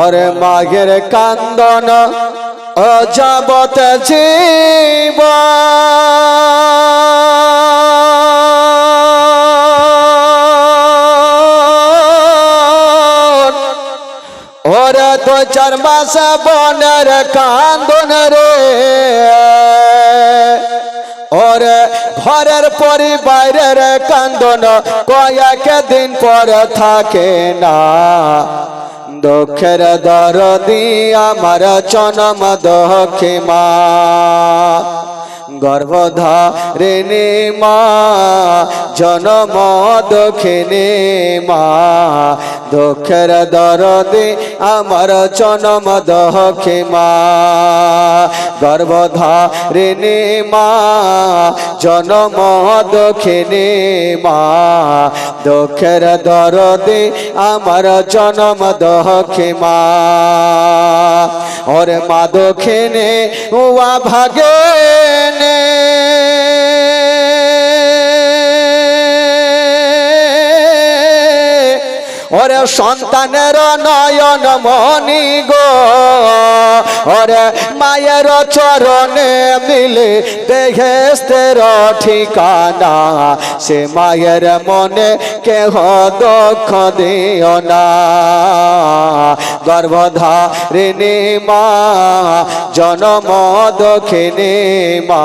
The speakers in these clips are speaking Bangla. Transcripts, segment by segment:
ওরে মাগের কান্দন ও যাবত জীব ওরে দু চার মাস বনের কান্দন রে। ওরে ঘরের পরিবারের কান্দন কয়েক দিন পর থাকে না। দুঃখের দরদি আমার জনম দক্ষে মা গর্ভধারিণী মা জনম দক্ষিণী মা দুঃখের দরদি আমার জনম দক্ষে মা গর্ভধারিণী মা, জনম দক্ষিণী মা। দুঃখের দরদি আমার জনম দক্ষে মা ওরে মা দক্ষিণে উয়া ভাগে ওরে সন্তানের নয়ন মনি গো। ওরে মায়ের চরণে মিলে দেহেস্তের ঠিকানা। সে মায়ের মনে কেহ দুঃখ দিও না। গর্ভধারিণী মা, জনম দক্ষিণী মা।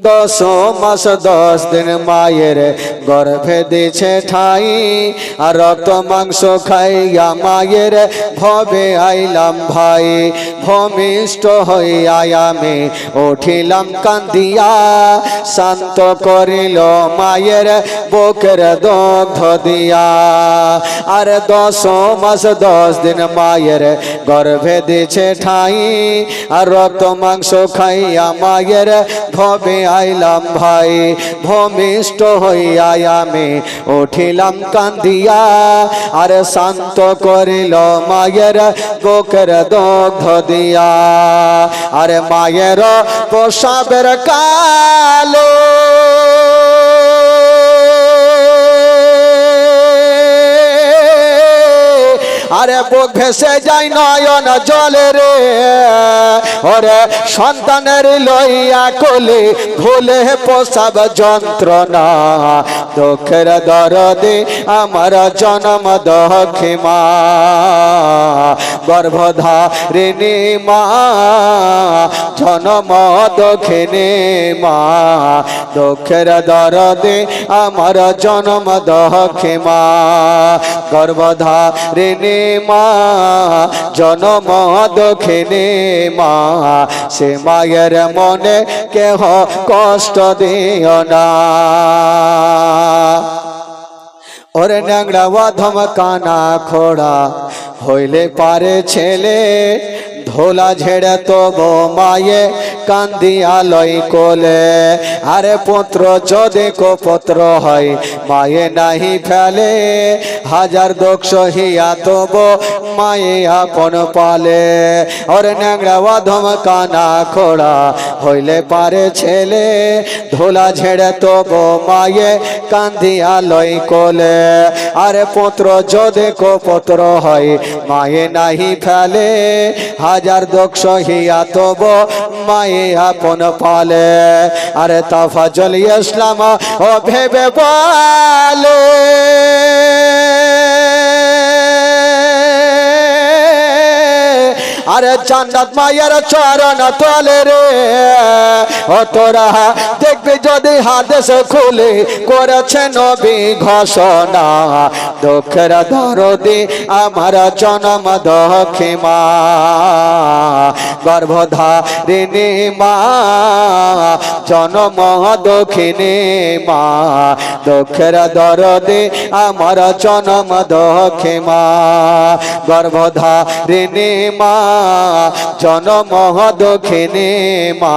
দশ মাস, দশ দিন মায়ের গর্ভে দিছে ঠাই, আর রক্ত, মাংস খাইয়া মায়ের ভবে আইলাম ভাই। ভূমিষ্ঠ হইয়া আমি উঠিলাম কান্দিয়া, শান্ত করিল মায়ের বুকের দগ্ধ দিয়া। আর দশ মাস, দশ দিন মায়ের গর্ভে দিছে ঠাই, আর রক্ত, মাংস খাইয়া মায়ের ভবে আইলাম ভাই, ভূমিষ্ঠ হইয়া আমি উঠিলাম কান্দিয়া। আর শান্ত করিল মায়ের গোকের দগ্ধ দিয়া। আরে মায়ের পোষাবের কালো আরে বুক ভেসে যায় নয়ন জলে রে। ওরে সন্তানের লইয়া কোলে ভুলে প্রসাব যন্ত্রণা। দুঃখের দরদে আমার জনম দক্ষে মা গর্ভধারিণী মা, জনম দক্ষিণী মা। দুঃখের দরদে আমার জনম দক্ষে মা গর্ভধারিণী মা, জনম দক্ষিণী মা, সে মায়ের মনে কেহ কষ্ট দিও না। ওরে ন্যাংরা অধম কানা খোড়া, হইলে পারে ছেলে, ধোলা ঝেড়ে তব মায়ে কান্দিয়া লই কোলে। আরে পুত্র, যদি কো পুত্র হয়, মায়ে নাহি ফেলে হাজার দোষ হিয়া তব মায়ে আপন পালে। ওরে ন্যাংরা অধম কানা খোড়া হইলে পারে ছেলে। ধোলা ঝেড়ে তব মায়ে কান্দিয়া লই কোলে। আরে পত্র যদি পুত্র হয়, মায়ে নাহি ফেলে। হাজার দোষ হিয়া তব মায়ে আপন পালে। আরে তাফা তাফাজল ইসলাম, ও ভেবে বলে। জান্নাত মায়ের চরণ তলে রে। ও তোরা দেখবি যদি হাদেশ খুলে করেছে নবী ঘোষণা। দুঃখের দরদি আমার জনম দক্ষে মা গর্ভধারিণী মা, জনম দক্ষিণী মা। দুঃখের দরদি আমার জনম দক্ষে মা গর্ভধারিণী মা, জনম দক্ষিণে মা।